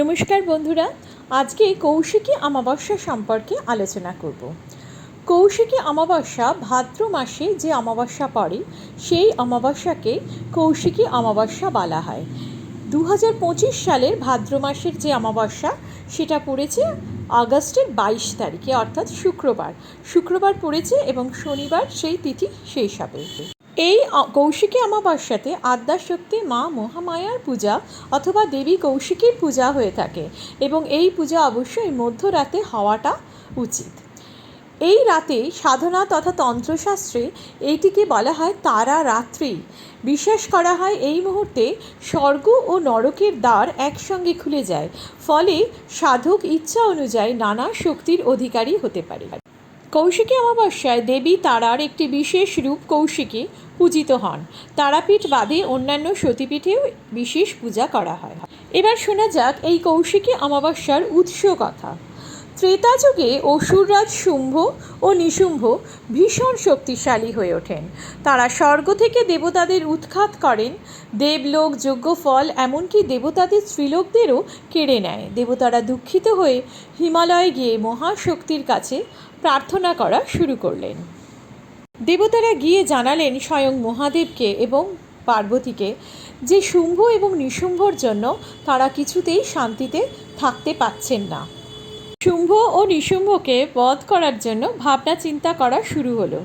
নমস্কার বন্ধুরা, আজকে কৌশিকী অমাবস্যা সম্পর্কে আলোচনা করব। কৌশিকী অমাবস্যা ভাদ্র মাসে যে অমাবস্যা পড়ে, সেই অমাবস্যাকে কৌশিকী অমাবস্যা বলা হয়। দু হাজার পঁচিশ সালের ভাদ্র মাসের যে অমাবস্যা, সেটা পড়েছে আগস্টের বাইশ তারিখে, অর্থাৎ শুক্রবার। শুক্রবার পড়েছে এবং শনিবার সেই তিথি শেষ হবে। এই কৌশিকী অমাবস্যাতে আদ্যাশক্তি মা মহামায়ার পূজা অথবা দেবী কৌশিকীর পূজা হয়ে থাকে এবং এই পূজা অবশ্যই মধ্যরাতে হওয়াটা উচিত। এই রাতে সাধনা তথা তন্ত্রশাস্ত্রে এইটিকে বলা হয় তারা রাত্রি। বিশ্বাস করা হয় এই মুহূর্তে স্বর্গ ও নরকের দ্বার একসঙ্গে খুলে যায়। ফলে সাধক ইচ্ছা অনুযায়ী নানা শক্তির অধিকারী হতে পারে। কৌশিকী অমাবস্যায় দেবী তারার একটি বিশেষ রূপ কৌশিকী পূজিত হন। তারাপীঠ বাদে অন্যান্য সতীপীঠেও বিশেষ পূজা করা হয়। এবার শোনা যাক এই কৌশিকী অমাবস্যার উৎস কথা। ত্রেতা যুগে অসুররাজ শুম্ভ ও নিশুম্ভ ভীষণ শক্তিশালী হয়ে ওঠেন। তারা স্বর্গ থেকে দেবতাদের উৎখাত করেন। দেবলোক যজ্ঞ ফল এমনকি দেবতাদের স্ত্রীলোকদেরও কেড়ে নেয়। দেবতারা দুঃখিত হয়ে হিমালয়ে গিয়ে মহাশক্তির কাছে প্রার্থনা করা শুরু করলেন। দেবতারা গিয়ে জানালেন স্বয়ং মহাদেবকে এবং পার্বতীকে যে শুম্ভ এবং নিশুম্ভর জন্য তারা কিছুতেই শান্তিতে থাকতে পাচ্ছেন না। শুম্ভ ও নিশুম্ভকে বধ করার জন্য ভাবনা চিন্তা করা শুরু হলো।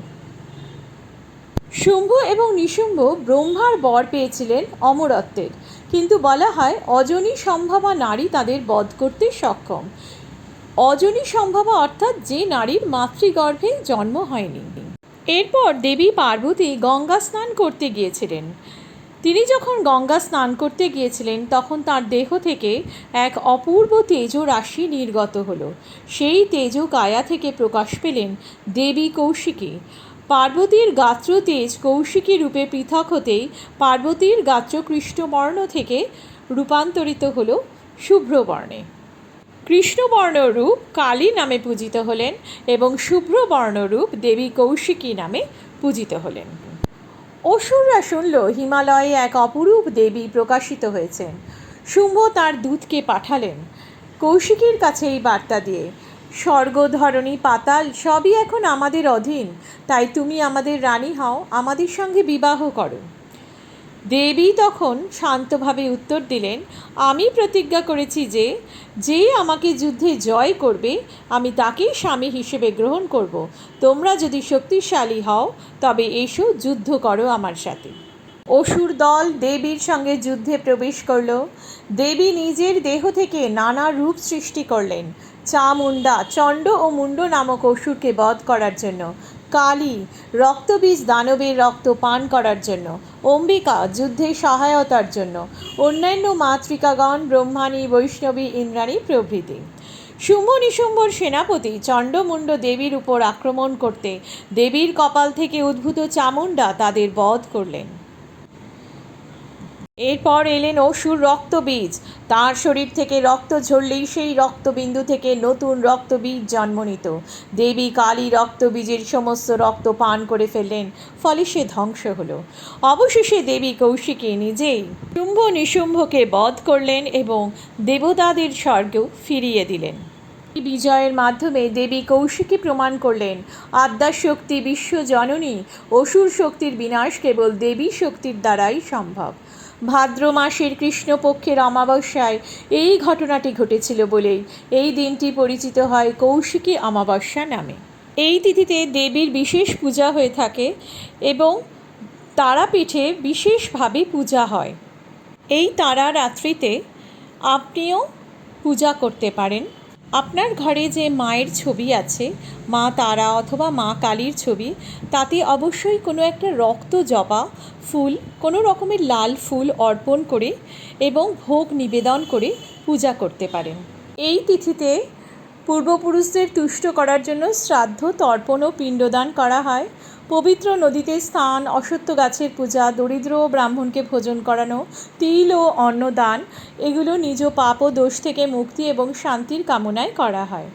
শুম্ভ এবং নিশুম্ভ ব্রহ্মার বর পেয়েছিলেন অমরত্বের। কিন্তু বলা হয় অজনী সম্ভাবা নারী তাদের বধ করতে সক্ষম। অজনী সম্ভাবা অর্থাৎ যে নারীর মাতৃগর্ভে জন্ম হয়নি। এরপর দেবী পার্বতী গঙ্গা স্নান করতে গিয়েছিলেন। তিনি যখন গঙ্গা স্নান করতে গিয়েছিলেন, তখন তার দেহ থেকে এক অপূর্ব তেজ রাশি নির্গত হলো। সেই তেজ কায়া থেকে প্রকাশ পেলেন দেবী কৌশিকী। পার্বতীর গাত্র তেজ কৌশিকী রূপে পৃথক হতেই পার্বতীর গাত্র কৃষ্ণবর্ণ থেকে রূপান্তরিত হলো শুভ্রবর্ণে। কৃষ্ণবর্ণ রূপ কালী নামে পূজিত হলেন এবং শুভ্রবর্ণরূপ দেবী কৌশিকী নামে পূজিত হলেন। অসুররা শুনল হিমালয়ে এক অপরূপ দেবী প্রকাশিত হয়েছেন। শুম্ভ তার দূতকে পাঠালেন। কৌশিকীর কাছে এই বার্তা দিয়ে, স্বর্গ, ধরণী, পাতাল সবই এখন আমাদের অধীন। তাই তুমি আমাদের রানী হও, আমাদের সঙ্গে বিবাহ করো। দেবী তখন শান্তভাবে উত্তর দিলেন, আমি প্রতিজ্ঞা করেছি যে যে আমাকে যুদ্ধে জয় করবে, আমি তাকেই স্বামী হিসেবে গ্রহণ করব। তোমরা যদি শক্তিশালী হও, তবে এসো যুদ্ধ করো আমার সাথে। অসুর দল দেবীর সঙ্গে যুদ্ধে প্রবেশ করল। দেবী নিজের দেহ থেকে নানা রূপ সৃষ্টি করলেন। চামুন্ডা চণ্ড ও মুন্ড নামক অসুরকে বধ করার জন্য। কালী, রক্তবীজ দানবের রক্ত পান করার জন্য, অম্বিকা যুদ্ধে সহায়তার জন্য, অন্যান্য মাতৃকাগণ, ব্রহ্মাণী, বৈষ্ণবী, ইন্দ্রাণী প্রভৃতি। শুম্ভ নিশুম্ভর সেনাপতি চণ্ডমুণ্ড দেবীর উপর আক্রমণ করতে দেবীর কপাল থেকে উদ্ভূত চামুণ্ডা তাদের বধ করলেন। এরপর এলেন অসুর রক্তবীজ। তার শরীর থেকে রক্ত ঝরলেই সেই রক্তবিন্দু থেকে নতুন রক্তবীজ জন্ম নিত। দেবী কালী রক্তবীজের সমস্ত রক্ত পান করে ফেললেন, ফলে সে ধ্বংস হলো। অবশেষে দেবী কৌশিকী নিজেই শুম্ভ নিশুম্ভকে বধ করলেন এবং দেবতাদের স্বর্গেও ফিরিয়ে দিলেন। বিজয়ের মাধ্যমে দেবী কৌশিকী প্রমাণ করলেন, আদ্যাশক্তি বিশ্বজননী অসুর শক্তির বিনাশ কেবল দেবী শক্তির দ্বারাই সম্ভব। ভাদ্র মাসের কৃষ্ণপক্ষের অমাবস্যায় এই ঘটনাটি ঘটেছিল বলেই এই দিনটি পরিচিত হয় কৌশিকী অমাবস্যা নামে। এই তিথিতে দেবীর বিশেষ পূজা হয়ে থাকে এবং তারাপীঠে বিশেষভাবে পূজা হয়। এই তারা রাত্রিতে আপনিও পূজা করতে পারেন। আপনার ঘরে যে মায়ের ছবি আছে, মা তারা অথবা মা কালীর ছবি, তাতে অবশ্যই কোনো একটা রক্ত জবা, ফুল, কোনো রকমের লাল ফুল অর্পণ করে এবং ভোগ নিবেদন করে পূজা করতে পারেন। এই তিথিতে পূর্বপুরুষদের তুষ্ট করার জন্য শ্রাদ্ধ, তর্পণ ও পিণ্ডদান করা হয়। পবিত্র নদীতে স্থান অসত্য গাছের পূজা, দরিদ্র ব্রাহ্মণকে ভোজন করানো, তিল ও অন্নদান, এগুলো নিজ পাপ ও দোষ থেকে মুক্তি এবং শান্তির কামনায় করা হয়।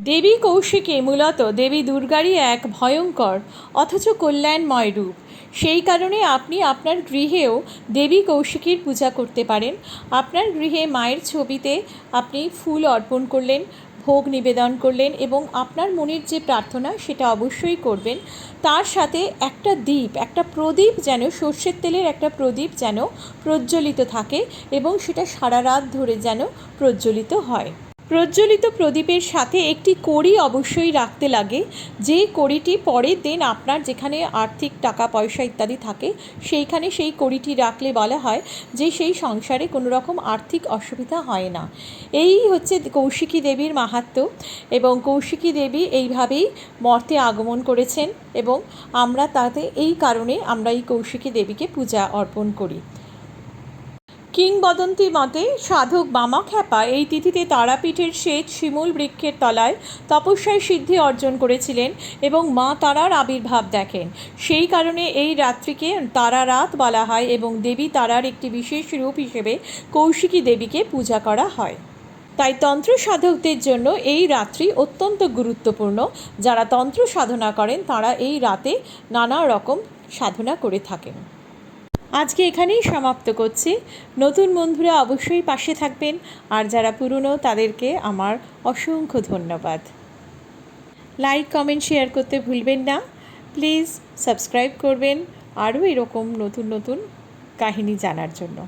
দেবী কৌশিকী মূলত দেবী দুর্গারই এক ভয়ঙ্কর, অথচ কল্যাণময় রূপ। সেই কারণে আপনি আপনার গৃহেও দেবী কৌশিকীর পূজা করতে পারেন। আপনার গৃহে মায়ের ছবিতে আপনি ফুল অর্পণ করলেন ভোগ নিবেদন করলেন এবং আপনার মনের যে প্রার্থনা সেটা অবশ্যই করবেন। তার সাথে একটা দ্বীপ, একটা প্রদীপ যেন, সর্ষের তেলের একটা প্রদীপ যেন প্রজ্বলিত থাকে এবং সেটা সারা রাত ধরে যেন প্রজ্বলিত হয়। প্রজ্বলিত প্রদীপের সাথে একটি কড়ি অবশ্যই রাখতে লাগে। যে কড়িটি পরের দিন আপনার যেখানে আর্থিক টাকা, পয়সা ইত্যাদি থাকে, সেইখানে সেই কড়িটি রাখলে বলা হয় যে সেই সংসারে কোনো রকম আর্থিক অসুবিধা হয় না। এই হচ্ছে কৌশিকী দেবীর মাহাত্ম্য এবং কৌশিকী দেবী এইভাবেই মর্তে আগমন করেছেন এবং আমরা তাতে এই কারণে আমরা এই কৌশিকী দেবীকে পূজা অর্পণ করি। কিংবদন্তি মতে, সাধক বামা খ্যাপা এই তিথিতে তারাপীঠের শ্বেত শিমুল বৃক্ষের তলায় তপস্যায় সিদ্ধি অর্জন করেছিলেন এবং মা তারার আবির্ভাব দেখেন। সেই কারণে এই রাত্রিকে তারা রাত বলা হয় এবং দেবী তারার একটি বিশেষ রূপ হিসেবে কৌশিকী দেবীকে পূজা করা হয়। তাই তন্ত্র সাধকদের জন্য এই রাত্রি অত্যন্ত গুরুত্বপূর্ণ। যারা তন্ত্র সাধনা করেন, তারা এই রাতে নানা রকম সাধনা করে থাকেন। আজকে এখানেই সমাপ্ত করছি। নতুন বন্ধুরা অবশ্যই পাশে থাকবেন। আর যারা পুরনো, তাদেরকে আমার অসংখ্য ধন্যবাদ। লাইক কমেন্ট শেয়ার করতে ভুলবেন না। প্লিজ সাবস্ক্রাইব করবেন। আরও এরকম নতুন নতুন কাহিনী জানার জন্য।